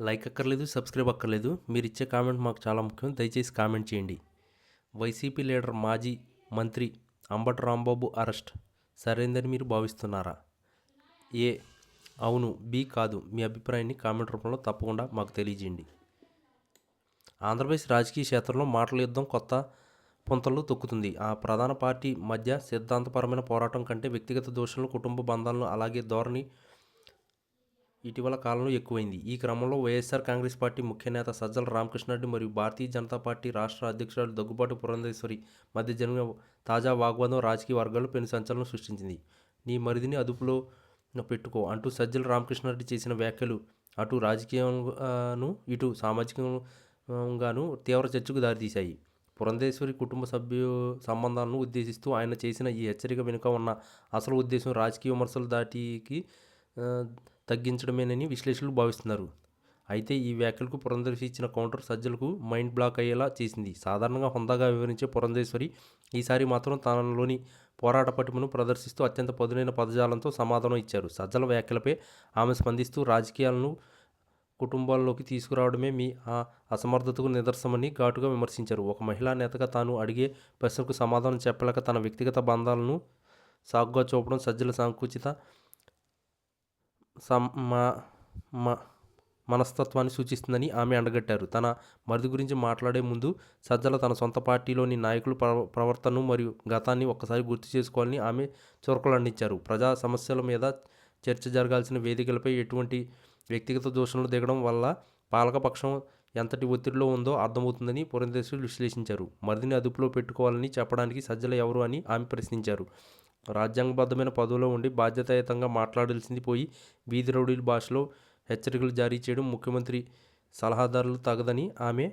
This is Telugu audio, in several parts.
లైక్ అక్కర్లేదు సబ్స్క్రైబ్ అక్కర్లేదు. మీరు ఇచ్చే కామెంట్ మాకు చాలా ముఖ్యం. దయచేసి కామెంట్ చేయండి. వైసీపీ లీడర్ మాజీ మంత్రి అంబటి రాంబాబు అరెస్ట్. సరైందని మీరు భావిస్తున్నారా? ఏ? అవును. బి కాదు. మీ అభిప్రాయాన్ని కామెంట్ రూపంలో తప్పకుండా మాకు తెలియజేయండి. ఆంధ్రప్రదేశ్ రాజకీయ క్షేత్రంలో మాటల యుద్ధం కొత్త పుంతలు తొక్కుతుంది. ఆ ప్రధాన పార్టీ మధ్య సిద్ధాంతపరమైన పోరాటం కంటే వ్యక్తిగత దోషాలను కుటుంబ బంధాలను అలాగే ధోరణి ఇటీవల కాలంలో ఎక్కువైంది. ఈ క్రమంలో వైఎస్ఆర్ కాంగ్రెస్ పార్టీ ముఖ్య నేత సజ్జల రామకృష్ణారెడ్డి మరియు భారతీయ జనతా పార్టీ రాష్ట్ర అధ్యక్షురాలు దగ్గుబాటు పురంధేశ్వరి మధ్య జరిగిన తాజా వాగ్వాదం రాజకీయ వర్గాలు పెను సంచలనం సృష్టించింది. నీ మరిదిని అదుపులో పెట్టుకో అంటూ సజ్జల రామకృష్ణారెడ్డి చేసిన వ్యాఖ్యలు అటు రాజకీయంగాను ఇటు సామాజికంగాను తీవ్ర చర్చకు దారితీశాయి. పురంధేశ్వరి కుటుంబ సభ్యు సంబంధాలను ఉద్దేశిస్తూ ఆయన చేసిన ఈ హెచ్చరిక వెనుక ఉన్న అసలు ఉద్దేశం రాజకీయ విమర్శలు దాటికి తగ్గించడమేనని విశ్లేషకులు భావిస్తున్నారు. అయితే ఈ వ్యాఖ్యలకు పురంధేశ్వరి ఇచ్చిన కౌంటర్ సజ్జలకు మైండ్ బ్లాక్ అయ్యేలా చేసింది. సాధారణంగా హుందాగా వివరించే పురంధేశ్వరి ఈసారి మాత్రం తనలోని పోరాట పటిమను ప్రదర్శిస్తూ అత్యంత పదునైన పదజాలంతో సమాధానం ఇచ్చారు. సజ్జల వ్యాఖ్యలపై ఆమె స్పందిస్తూ రాజకీయాలను కుటుంబాల్లోకి తీసుకురావడమే మీ ఆ అసమర్థతకు నిదర్శనమని ఘాటుగా విమర్శించారు. ఒక మహిళా నేతగా తాను అడిగే ప్రశ్నకు సమాధానం చెప్పలేక తన వ్యక్తిగత బంధాలను సాగుగా చూపడం సజ్జల సంకుచిత సమ్ మా మా మనస్తత్వాన్ని సూచిస్తుందని ఆమె అండగట్టారు. తన మరిది గురించి మాట్లాడే ముందు సజ్జల తన సొంత పార్టీలోని నాయకులు ప్రవ- ప్రవర్తనను మరియు గతాన్ని ఒక్కసారి గుర్తు చేసుకోవాలని ఆమె చురకలు అందించారు ప్రజా సమస్యల మీద చర్చ జరగాల్సిన వేదికలపై ఎటువంటి వ్యక్తిగత దూషణలు దిగడం వల్ల పాలకపక్షం ఎంతటి ఒత్తిడిలో ఉందో అర్థమవుతుందని పురంధేశ్వరులు విశ్లేషించారు. మరిదిని అదుపులో పెట్టుకోవాలని చెప్పడానికి సజ్జల ఎవరు అని ఆమె ప్రశ్నించారు. రాజ్యాంగబద్ధమైన పదవిలో ఉండి బాధ్యతాయుతంగా మాట్లాడాల్సింది పోయి వీధి రౌడీల భాషలో హెచ్చరికలు జారీ చేయడం ముఖ్యమంత్రి సలహాదారులు తగదని ఆమె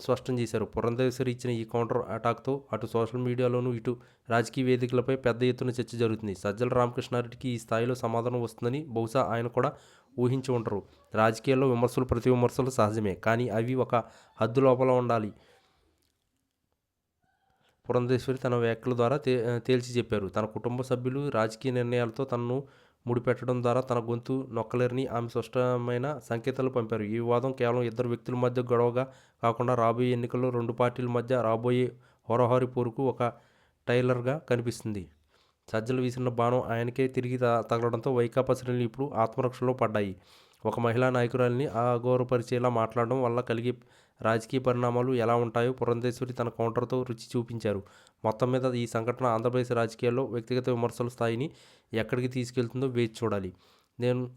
స్పష్టం చేశారు. పురంధేశ్వరి ఇచ్చిన ఈ కౌంటర్ అటాక్తో అటు సోషల్ మీడియాలోనూ ఇటు రాజకీయ వేదికలపై పెద్ద ఎత్తున చర్చ జరుగుతుంది. సజ్జల రామకృష్ణారెడ్డికి ఈ స్థాయిలో సమాధానం వస్తుందని బహుశా ఆయన కూడా ఊహించి ఉంటారు. రాజకీయాల్లో విమర్శలు ప్రతి విమర్శలు సహజమే కానీ అవి ఒక హద్దు లోపల ఉండాలి. పురంధేశ్వరి తన వ్యాఖ్యల ద్వారా తే తేల్చి చెప్పారు. తన కుటుంబ సభ్యులు రాజకీయ నిర్ణయాలతో తనను ముడిపెట్టడం ద్వారా తన గొంతు నొక్కలేరని ఆమె స్పష్టమైన సంకేతాలు పంపారు. ఈ వివాదం కేవలం ఇద్దరు వ్యక్తుల మధ్య గొడవగా కాకుండా రాబోయే ఎన్నికల్లో రెండు పార్టీల మధ్య రాబోయే హోరహోరి పోరుకు ఒక టైలర్గా కనిపిస్తుంది. సజ్జలు వీసిన బాణం ఆయనకే తిరిగి త- తగలడంతో వైకాపా శ్రేణులు ఇప్పుడు ఆత్మరక్షలో పడ్డాయి. ఒక మహిళా నాయకురాలిని అగౌరవపరిచేలా మాట్లాడడం వల్ల కలిగే రాజకీయ పరిణామాలు ఎలా ఉంటాయో పురంధేశ్వరి తన కౌంటర్తో రుచి చూపించారు. మొత్తం మీద ఈ సంఘటన ఆంధ్రప్రదేశ్ రాజకీయాల్లో వ్యక్తిగత విమర్శల స్థాయిని ఎక్కడికి తీసుకెళ్తుందో వేచి చూడాలి. నేను